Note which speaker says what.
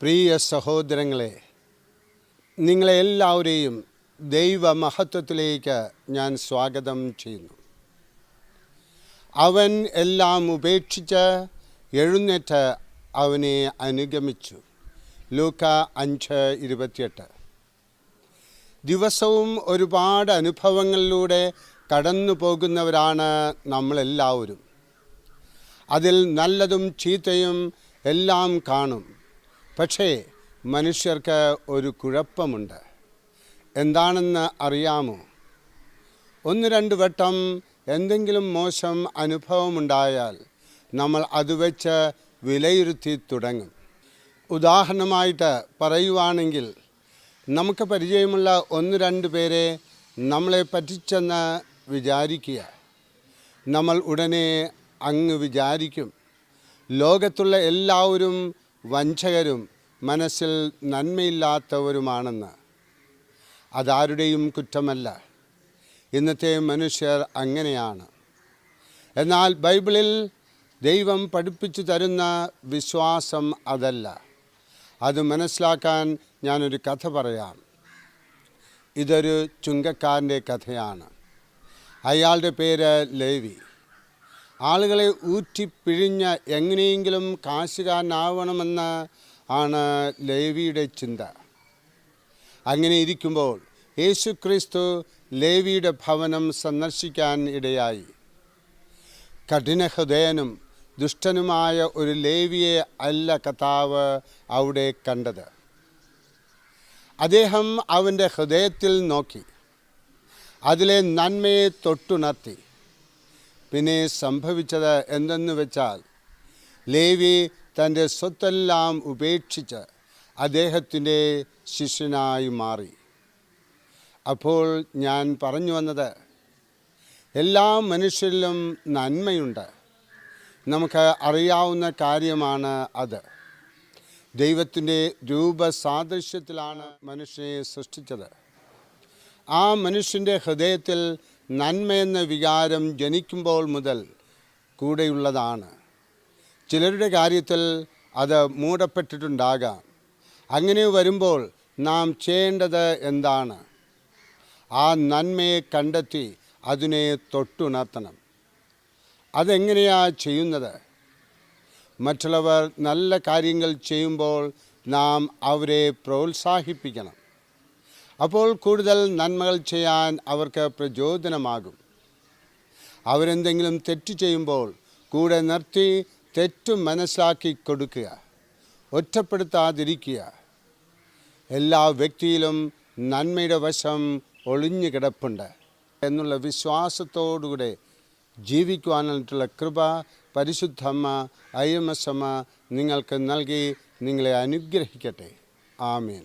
Speaker 1: പ്രിയ സഹോദരങ്ങളെ നിങ്ങളെ എല്ലാവരെയും ദൈവമഹത്വത്തിലേക്ക് ഞാൻ സ്വാഗതം ചെയ്യുന്നു. അവൻ എല്ലാം ഉപേക്ഷിച്ച് എഴുന്നേറ്റ് അവനെ അനുഗമിച്ചു. ലൂക്ക അഞ്ച് ഇരുപത്തിയെട്ട്. ദിവസവും ഒരുപാട് അനുഭവങ്ങളിലൂടെ കടന്നു പോകുന്നവരാണ് നമ്മളെല്ലാവരും. അതിൽ നല്ലതും ചീത്തയും എല്ലാം കാണും. പക്ഷേ മനുഷ്യർക്ക് ഒരു കുഴപ്പമുണ്ട്. എന്താണെന്ന് അറിയാമോ? ഒന്ന് രണ്ട് വട്ടം എന്തെങ്കിലും മോശം അനുഭവമുണ്ടായാൽ നമ്മൾ അത് വെച്ച് വിലയിരുത്തി തുടങ്ങും. ഉദാഹരണമായിട്ട് പറയുവാണെങ്കിൽ നമുക്ക് പരിചയമുള്ള ഒന്ന് രണ്ട് പേരെ നമ്മളെ പറ്റിച്ചെന്ന് വിചാരിക്കുക. നമ്മൾ ഉടനെ അങ്ങ് വിചാരിക്കും. ലോകത്തുള്ള എല്ലാവരും വഞ്ചകരും മനസ്സിൽ നന്മയില്ലാത്തവരുമാണെന്ന്. അതാരുടെയും കുറ്റമല്ല. ഇന്നത്തെ മനുഷ്യർ അങ്ങനെയാണ്. എന്നാൽ ബൈബിളിൽ ദൈവം പഠിപ്പിച്ചു തരുന്ന വിശ്വാസം അതല്ല. അത് മനസ്സിലാക്കാൻ ഞാനൊരു കഥ പറയാം. ഇതൊരു ചുങ്കക്കാരന്റെ കഥയാണ്. അയാളുടെ പേര് ലേവി. ആളുകളെ ഊറ്റിപ്പിഴിഞ്ഞ് എങ്ങനെയെങ്കിലും കാശുകാരനാവണമെന്ന് ആണ് ലേവിയുടെ ചിന്ത. അങ്ങനെ ഇരിക്കുമ്പോൾ യേശു ക്രിസ്തു ലേവിയുടെ ഭവനം സന്ദർശിക്കാൻ ഇടയായി. കഠിനഹൃദയനും ദുഷ്ടനുമായ ഒരു ലേവിയെ അല്ല കഥാവ് അവിടെ കണ്ടത്. അദ്ദേഹം അവന്റെ ഹൃദയത്തിൽ നോക്കി. അതിലെ നന്മയെ തൊട്ടുണർത്തി പിന്നെ സംഭവിച്ചത് എന്തെന്ന് വെച്ചാൽ ലേവി തന്റെ സ്വത്തെല്ലാം ഉപേക്ഷിച്ച് അദ്ദേഹത്തിന്റെ ശിഷ്യനായി മാറി. അപ്പോൾ ഞാൻ പറഞ്ഞു വന്നത് എല്ലാ മനുഷ്യരിലും നന്മയുണ്ട്. നമുക്ക് അറിയാവുന്ന കാര്യമാണ് അത്. ദൈവത്തിന്റെ രൂപസാദൃശ്യത്തിലാണ് മനുഷ്യനെ സൃഷ്ടിച്ചത്. ആ മനുഷ്യന്റെ ഹൃദയത്തിൽ നന്മയെന്ന വികാരം ജനിക്കുമ്പോൾ മുതൽ കൂടെയുള്ളതാണ്. ചിലരുടെ കാര്യത്തിൽ അത് മൂടപ്പെട്ടിട്ടുണ്ടാകാം. അങ്ങനെ വരുമ്പോൾ നാം ചെയ്യേണ്ടത് എന്താണ്? ആ നന്മയെ കണ്ടെത്തി അതിനെ തൊട്ടുണർത്തണം. അതെങ്ങനെയാ ചെയ്യുന്നത്? മറ്റുള്ളവർ നല്ല കാര്യങ്ങൾ ചെയ്യുമ്പോൾ നാം അവരെ പ്രോത്സാഹിപ്പിക്കണം. അപ്പോൾ കൂടുതൽ നന്മകൾ ചെയ്യാൻ അവർക്ക് പ്രചോദനമാകും. അവരെന്തെങ്കിലും തെറ്റ് ചെയ്യുമ്പോൾ കൂടെ നിർത്തി തെറ്റ് മനസ്സിലാക്കി കൊടുക്കുക ഒറ്റപ്പെടുത്താതിരിക്കുക. എല്ലാ വ്യക്തിയിലും നന്മയുടെ വശം ഒളിഞ്ഞു കിടപ്പുണ്ട് എന്നുള്ള വിശ്വാസത്തോടുകൂടെ ജീവിക്കുവാനായിട്ടുള്ള കൃപ പരിശുദ്ധമ്മ അയ്യമ്മ നിങ്ങൾക്ക് നൽകി നിങ്ങളെ അനുഗ്രഹിക്കട്ടെ. ആമീൻ.